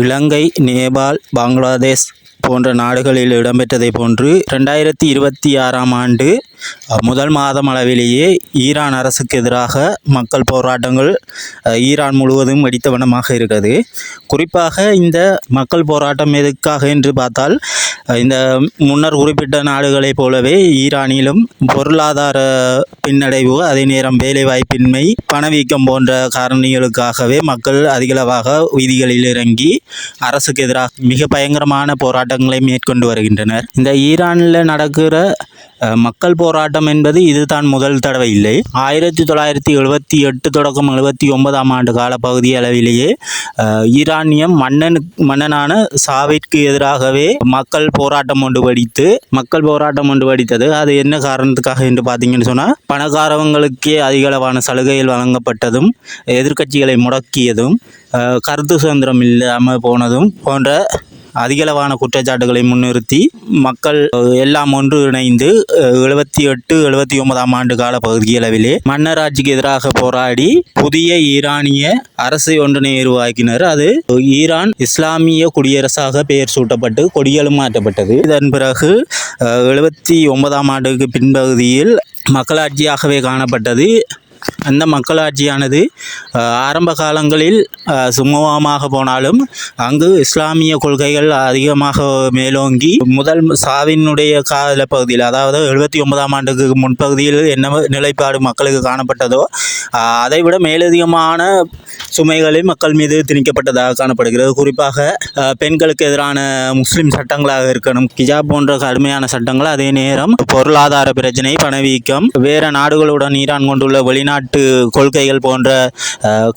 இலங்கை நேபாள் பங்களாதேஷ் போன்ற நாடுகளில் இடம்பெற்றதை போன்று ரெண்டாயிரத்தி இருபத்தி ஆறாம் ஆண்டு முதல் மாதம் அளவிலேயே ஈரான் அரசுக்கு எதிராக மக்கள் போராட்டங்கள் ஈரான் முழுவதும் வெடித்த வண்ணமாக இருக்கிறது. குறிப்பாக இந்த மக்கள் போராட்டம் எதுக்காக என்று பார்த்தால் இந்த முன்னர் குறிப்பிட்ட நாடுகளைப் போலவே ஈரானிலும் பொருளாதார பின்னடைவு அதே நேரம் வேலைவாய்ப்பின்மை பணவீக்கம் போன்ற காரணிகளுக்காகவே மக்கள் அதிகளவாக வீதிகளில் இறங்கி அரசுக்கு எதிராக மிக பயங்கரமான போராட்டங்களை மேற்கொண்டு வருகின்றனர். இந்த ஈரானில் நடக்கிற மக்கள் போராட்டம் என்பது இதுதான் முதல் தடவை இல்லை. ஆயிரத்தி தொள்ளாயிரத்தி எழுபத்தி எட்டு தொடக்கம் எழுபத்தி ஒன்பதாம் ஆண்டு காலப்பகுதி அளவிலேயே ஈரானியம் மன்னனு மன்னனான சாவிற்கு எதிராகவே மக்கள் போராட்டம் ஒன்று வடித்து மக்கள் போராட்டம் ஒன்று வடித்தது. அது என்ன காரணத்துக்காக என்று பார்த்தீங்கன்னு சொன்னால் பணக்காரவங்களுக்கே அதிகளவான சலுகைகள் வழங்கப்பட்டதும் எதிர்க்கட்சிகளை முடக்கியதும் கருத்து சுதந்திரம் இல்லாமல் போனதும் போன்ற அதிகளவான குற்றச்சாட்டுகளை முன்னிறுத்தி மக்கள் எல்லாம் ஒன்று இணைந்து எழுபத்தி எட்டு எழுபத்தி ஒன்பதாம் ஆண்டு கால பகுதியளவிலே மன்னராட்சிக்கு எதிராக போராடி புதிய ஈரானிய அரசை ஒன்றினை உருவாக்கினர். அது ஈரான் இஸ்லாமிய குடியரசாக பெயர் சூட்டப்பட்டு கொடிகளும் மாற்றப்பட்டது இதன் பிறகு எழுபத்தி ஒன்பதாம் ஆண்டுக்கு பின்பகுதியில் மக்களாட்சியாகவே காணப்பட்டது. அந்த மக்களாட்சியானது ஆரம்ப காலங்களில் சுமூகமாக போனாலும் அங்கு இஸ்லாமிய கொள்கைகள் அதிகமாக மேலோங்கி முதல் சாவினுடைய கால பகுதியில் அதாவது எழுபத்தி ஒன்பதாம் ஆண்டுக்கு முன்பகுதியில் என்ன நிலைப்பாடு மக்களுக்கு காணப்பட்டதோ அதைவிட மேலதிகமான சுமைகளை மக்கள் மீது திணிக்கப்பட்டதாக காணப்படுகிறது. குறிப்பாக பெண்களுக்கு எதிரான முஸ்லீம் சட்டங்களாக இருக்கணும் கிஜாப் போன்ற கடுமையான சட்டங்கள் அதே நேரம் பொருளாதார பிரச்சனை பணவீக்கம் வேறு நாடுகளுடன் ஈரான் கொண்டுள்ள வெளிநாட்டு கொள்கைகள் போன்ற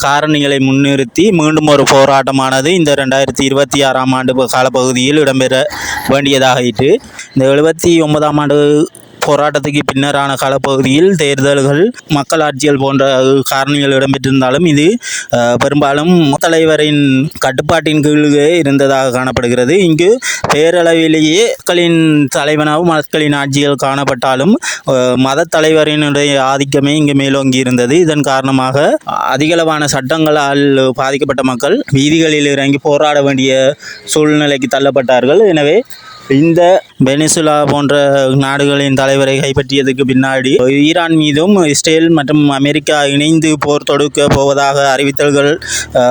காரணிகளை முன்னிறுத்தி மீண்டும் ஒரு போராட்டமானது இந்த ரெண்டாயிரத்தி இருபத்தி ஆறாம் ஆண்டு காலப்பகுதியில் இடம்பெற வேண்டியதாகிட்டு இந்த எழுபத்தி ஒன்பதாம் ஆண்டு போராட்டத்துக்கு பின்னரான காலப்பகுதியில் தேர்தல்கள் மக்களாட்சிகள் போன்ற காரணிகள் இடம்பெற்றிருந்தாலும் இது பெரும்பாலும் தலைவரின் கட்டுப்பாட்டின் கீழே இருந்ததாக காணப்படுகிறது. இங்கு பேரளவிலேயே மக்களின் தலைவனாகவும் மக்களின் ஆட்சிகள் காணப்பட்டாலும் மத தலைவரினுடைய ஆதிக்கமே இங்கு மேலோங்கி இருந்தது இதன் காரணமாக அதிகளவான சட்டங்களால் பாதிக்கப்பட்ட மக்கள் வீதிகளில் இறங்கி போராட வேண்டிய சூழ்நிலைக்கு தள்ளப்பட்டார்கள். எனவே இந்த வெனிசுலா போன்ற நாடுகளின் தலைவரை கைப்பற்றியதுக்கு பின்னாடி ஈரான் மீதும் இஸ்ரேல் மற்றும் அமெரிக்கா இணைந்து போர் தொடுக்க போவதாக அறிவித்தல்கள்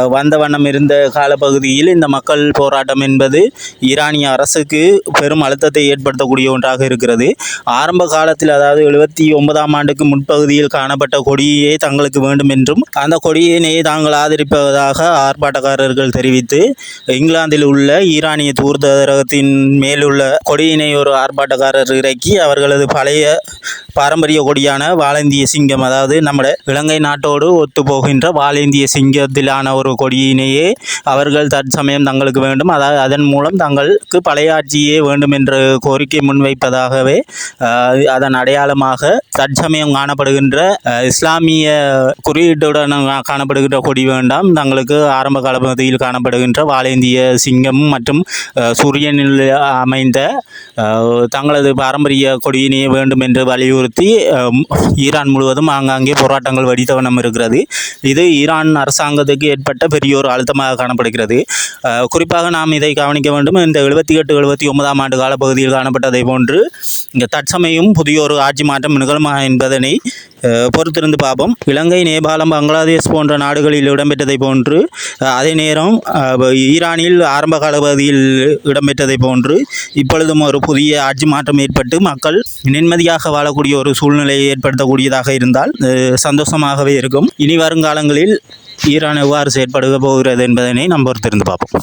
வந்த வண்ணம் இருந்த காலப்பகுதியில் இந்த மக்கள் போராட்டம் என்பது ஈரானிய அரசுக்கு பெரும் அழுத்தத்தை ஏற்படுத்தக்கூடிய ஒன்றாக இருக்கிறது. ஆரம்ப காலத்தில் அதாவது எழுபத்தி ஒன்பதாம் ஆண்டுக்கு முன்பகுதியில் காணப்பட்ட கொடியே தங்களுக்கு வேண்டும் என்றும் அந்த கொடியினை தாங்கள் ஆதரிப்பதாக ஆர்ப்பாட்டக்காரர்கள் தெரிவித்து இங்கிலாந்தில் உள்ள ஈரானிய தூர்தரகத்தின் மேலுள்ள கொடியினை ஒரு ஆர்ப்பாட்டக்காரர் இறக்கி அவர்களது பழைய பாரம்பரிய கொடியான வாழந்திய சிங்கம் அதாவது நம்ம இலங்கை நாட்டோடு ஒத்து போகின்ற வாழந்திய சிங்கத்திலான ஒரு கொடியினையே அவர்கள் தற்சமயம் தங்களுக்கு வேண்டும். அதாவது அதன் மூலம் தங்களுக்கு பழைய ஆட்சியே வேண்டும் என்ற கோரிக்கை முன்வைப்பதாகவே அதன் அடையாளமாக தற்சமயம் காணப்படுகின்ற இஸ்லாமிய குறியீட்டுடன் காணப்படுகின்ற கொடி வேண்டாம். தங்களுக்கு ஆரம்ப கால பகுதியில் காணப்படுகின்ற வாளேந்திய சிங்கம் மற்றும் சூரியனில் அமைந்த தங்களது பாரம்பரிய கொடியினையே வேண்டும் என்று வலியுறுத்தி ஈரான் முழுவதும் ஆங்காங்கே போராட்டங்கள் வடித்தவனம் இருக்கிறது. இது ஈரான் அரசாங்கத்துக்கு ஏற்பட்ட பெரிய ஒரு அழுத்தமாக காணப்படுகிறது. குறிப்பாக நாம் இதை கவனிக்க வேண்டும். இந்த எழுபத்தி எட்டு எழுபத்தி ஒன்பதாம் ஆண்டு காலப்பகுதியில் காணப்பட்டதை போன்று இங்கே தற்சமயம் புதிய ஒரு ஆட்சி மாற்றம் நிகழுமா என்பதனை பொறுத்திருந்து பார்ப்போம். இலங்கை நேபாளம் பங்களாதேஷ் போன்ற நாடுகளில் இடம்பெற்றதை போன்று அதே நேரம் ஈரானில் ஆரம்ப கால பகுதியில் இடம்பெற்றதை போன்று இப்பொழுதும் ஒரு புதிய ஆட்சி மாற்றம் ஏற்பட்டு மக்கள் நிம்மதியாக வாழக்கூடிய ஒரு சூழ்நிலையை ஏற்படுத்தக்கூடியதாக இருந்தால் சந்தோஷமாகவே இருக்கும். இனி வருங்காலங்களில் ஈரான் எவ்வாறு செயற்படுக போகிறது என்பதனை நாம் பொறுத்திருந்து பார்ப்போம்.